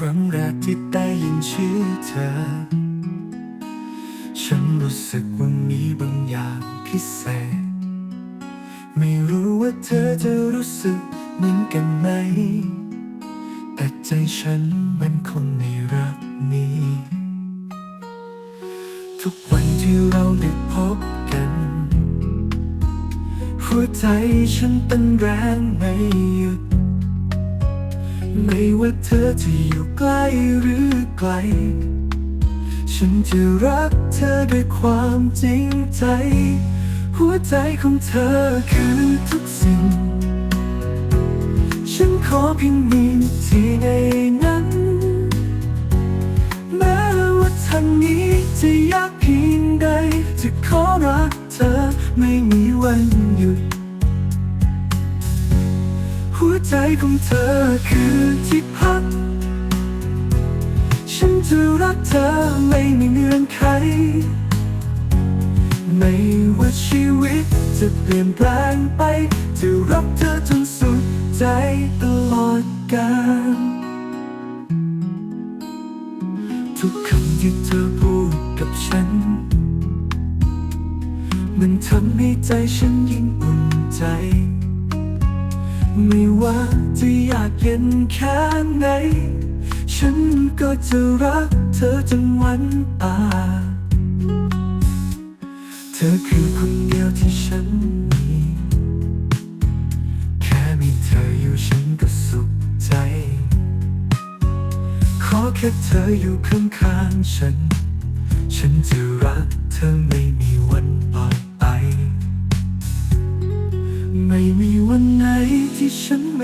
ครั้งแรกที่ได้ยินชื่อเธอ ฉันรู้สึกว่ามีบางอย่างพิเศษ ไม่รู้ว่าเธอจะรู้สึกเหมือนกันไหม แต่ใจฉันมันคงในรักนี้ ทุกวันที่เราได้พบกัน หัวใจฉันเต้นแรงไม่หยุด ไม่ว่าเธอจะอยู่ใกล้หรือไกล ฉันจะรักเธอด้วยความจริงใจ หัวใจของเธอคือทุกสิ่ง ฉันขอเพียงมีที่ในนั้น แม้ว่าทางนี้จะยากเพียงใด จะขอรักเธอไม่มีวันหยุด ใจของเธอคือที่พัก ฉันจะรักเธอไม่มีเงื่อนไข ไม่ว่าชีวิตจะเปลี่ยนแปลงไป จะรักเธอจนสุดใจตลอดกาลทุกคำที่เธอพูดกับฉัน มันทำให้ใจฉันยิ่งอุ่นใจ ไม่ว่าจะอยากเย็นแค่ไหน ฉันก็จะรักเธอจนวันตา เธอคือคนเดียวที่ฉันมีแค่มีเธออยู่ฉันก็สุขใจ ขอแค่เธออยู่ข้างๆฉัน ฉันจะรักเธอไม่มีวัน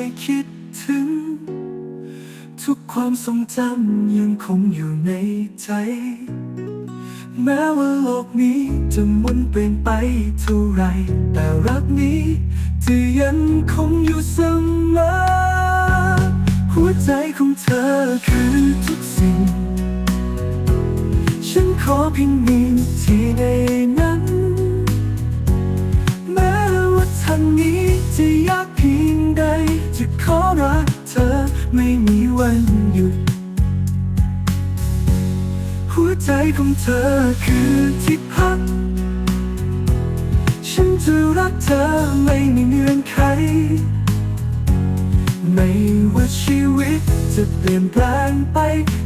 ไม่คิดถึง ทุกความทรงจำยังคงอยู่ในใจ แม้ว่าโลกนี้จะหมุนเปลี่ยนไปเท่าไร แต่รักนี้จะยังคงอยู่เสมอ หัวใจของเธอคือทุกสิ่ง ฉันขอเพียงมีที่ในนั้น ไม่มีวันหยุด หัวใจของเธอคือที่พัก ฉันจะรักเธอไม่มีเงื่อนไข ไม่ว่าชีวิตจะเปลี่ยนแปลงไป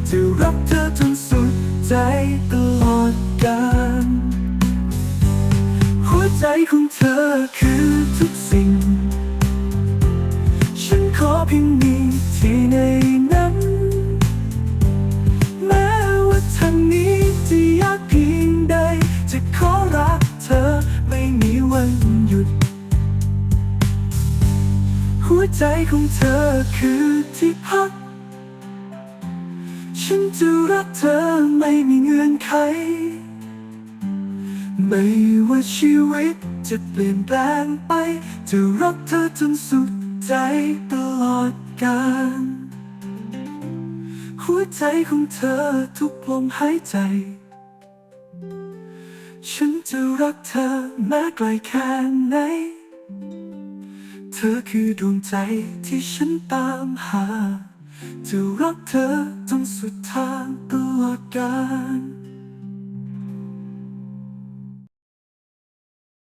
จะรักเธอจนสุดใจตลอดกาลหัวใจของเธอคือทุกสิ่ง ฉันขอเพียงมี ในนั้น แม้ว่าทางนี้จะยากเพียงใด จะขอรักเธอไม่มีวันหยุด หัวใจของเธอคือที่พัก ฉันจะรักเธอไม่มีเงื่อนไข ไม่ว่าชีวิตจะเปลี่ยนแปลงไป จะรักเธอจนสุดใจตลอดกาล หัวใจของเธอทุกลมหายใจ ฉันจะรักเธอแม้ไกลแค่ไหน เธอคือดวงใจที่ฉันตามหา จะรักเธอจนสุดทางตลอดกาล